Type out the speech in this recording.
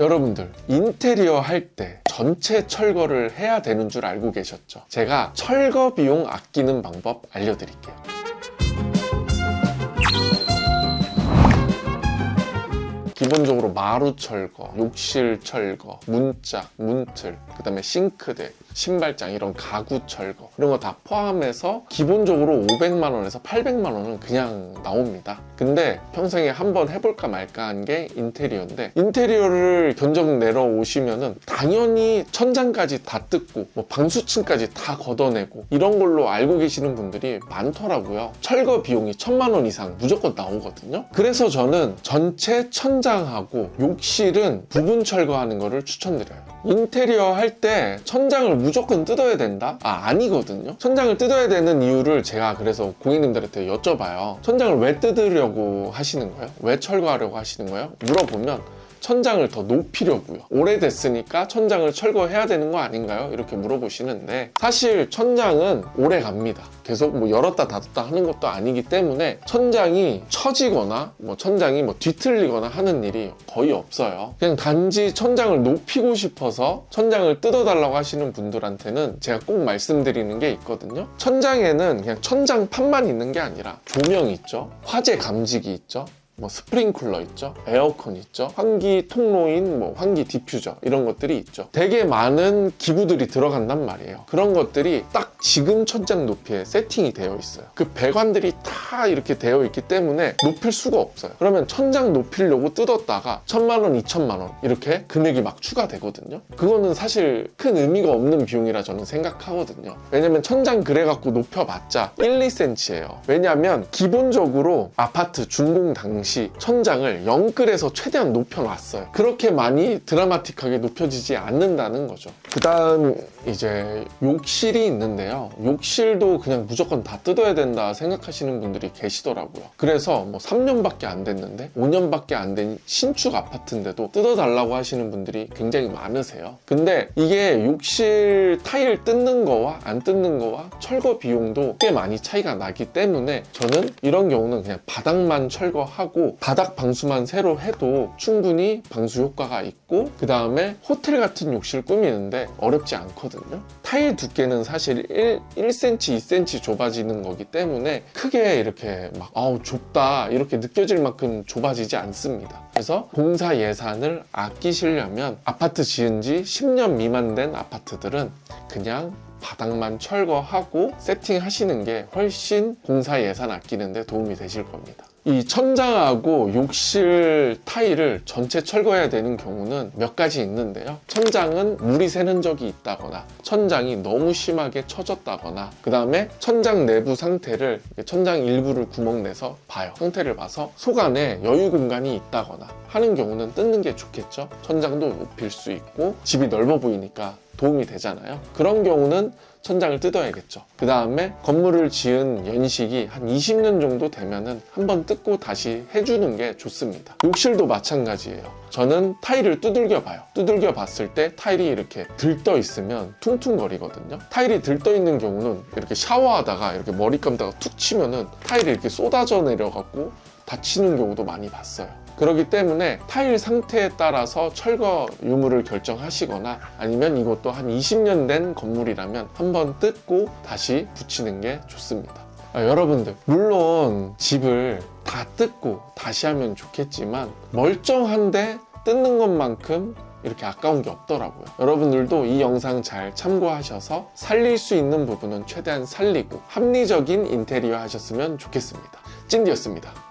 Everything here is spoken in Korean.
여러분들 인테리어 할 때 전체 철거를 해야 되는 줄 알고 계셨죠? 제가 철거 비용 아끼는 방법 알려드릴게요. 기본적으로 마루 철거, 욕실 철거, 문짝, 문틀, 그 다음에 싱크대, 신발장 이런 가구 철거 이런 거 다 포함해서 기본적으로 500만 원에서 800만 원은 그냥 나옵니다. 근데 평생에 한번 해볼까 말까 한 게 인테리어인데 인테리어를 견적 내러 오시면은 당연히 천장까지 다 뜯고 뭐 방수층까지 다 걷어내고 이런 걸로 알고 계시는 분들이 많더라고요. 철거 비용이 천만 원 이상 무조건 나오거든요. 그래서 저는 전체 천장하고 욕실은 부분 철거하는 거를 추천드려요. 인테리어 할 때 천장을 무조건 뜯어야 된다? 아, 아니거든요. 천장을 뜯어야 되는 이유를 제가 그래서 고객님들한테 여쭤봐요. 천장을 왜 뜯으려고 하시는 거예요? 왜 철거하려고 하시는 거예요? 물어보면 천장을 더 높이려고요. 오래됐으니까 천장을 철거해야 되는 거 아닌가요? 이렇게 물어보시는데 사실 천장은 오래 갑니다. 계속 뭐 열었다 닫았다 하는 것도 아니기 때문에 천장이 처지거나 뭐 천장이 뭐 뒤틀리거나 하는 일이 거의 없어요. 그냥 단지 천장을 높이고 싶어서 천장을 뜯어달라고 하시는 분들한테는 제가 꼭 말씀드리는 게 있거든요. 천장에는 그냥 천장판만 있는 게 아니라 조명 있죠. 화재 감지기 있죠. 뭐 스프링 쿨러 있죠? 에어컨 있죠? 환기 통로인 뭐 환기 디퓨저 이런 것들이 있죠. 되게 많은 기구들이 들어간단 말이에요. 그런 것들이 딱 지금 천장 높이에 세팅이 되어 있어요. 그 배관들이 다 이렇게 되어 있기 때문에 높일 수가 없어요. 그러면 천장 높이려고 뜯었다가 천만 원 이천만 원 이렇게 금액이 막 추가되거든요. 그거는 사실 큰 의미가 없는 비용이라 저는 생각하거든요. 왜냐면 천장 그래갖고 높여봤자 1, 2cm예요. 왜냐면 기본적으로 아파트 준공 당시 천장을 0끌에서 최대한 높여놨어요. 그렇게 많이 드라마틱하게 높여지지 않는다는 거죠. 그 다음 이제 욕실이 있는데요. 욕실도 그냥 무조건 다 뜯어야 된다 생각하시는 분들이 계시더라고요. 그래서 뭐 3년밖에 안 됐는데 5년밖에 안 된 신축 아파트인데도 뜯어달라고 하시는 분들이 굉장히 많으세요. 근데 이게 욕실 타일 뜯는 거와 안 뜯는 거와 철거 비용도 꽤 많이 차이가 나기 때문에 저는 이런 경우는 그냥 바닥만 철거하고 바닥 방수만 새로 해도 충분히 방수 효과가 있고 그 다음에 호텔 같은 욕실 꾸미는데 어렵지 않거든요. 타일 두께는 사실 1, 1cm, 2cm 좁아지는 거기 때문에 크게 이렇게 막 아우 좁다 이렇게 느껴질 만큼 좁아지지 않습니다. 그래서 공사 예산을 아끼시려면 아파트 지은 지 10년 미만 된 아파트들은 그냥 바닥만 철거하고 세팅하시는 게 훨씬 공사 예산 아끼는데 도움이 되실 겁니다. 이 천장하고 욕실 타일을 전체 철거해야 되는 경우는 몇 가지 있는데요. 천장은 물이 새는 적이 있다거나, 천장이 너무 심하게 처졌다거나, 그 다음에 천장 내부 상태를 천장 일부를 구멍 내서 봐요. 상태를 봐서 속 안에 여유 공간이 있다거나 하는 경우는 뜯는 게 좋겠죠. 천장도 높일 수 있고 집이 넓어 보이니까 도움이 되잖아요. 그런 경우는 천장을 뜯어야겠죠. 그 다음에 건물을 지은 연식이 한 20년 정도 되면은 한번 뜯고 다시 해주는 게 좋습니다. 욕실도 마찬가지예요. 저는 타일을 두들겨 봐요. 두들겨 봤을 때 타일이 이렇게 들떠 있으면 퉁퉁거리거든요. 타일이 들떠 있는 경우는 이렇게 샤워하다가 이렇게 머리 감다가 툭 치면은 타일이 이렇게 쏟아져 내려가고 다치는 경우도 많이 봤어요. 그렇기 때문에 타일 상태에 따라서 철거 유무를 결정하시거나 아니면 이것도 한 20년 된 건물이라면 한번 뜯고 다시 붙이는 게 좋습니다. 아, 여러분들 물론 집을 다 뜯고 다시 하면 좋겠지만 멀쩡한데 뜯는 것만큼 이렇게 아까운 게 없더라고요. 여러분들도 이 영상 잘 참고하셔서 살릴 수 있는 부분은 최대한 살리고 합리적인 인테리어 하셨으면 좋겠습니다. 찐디였습니다.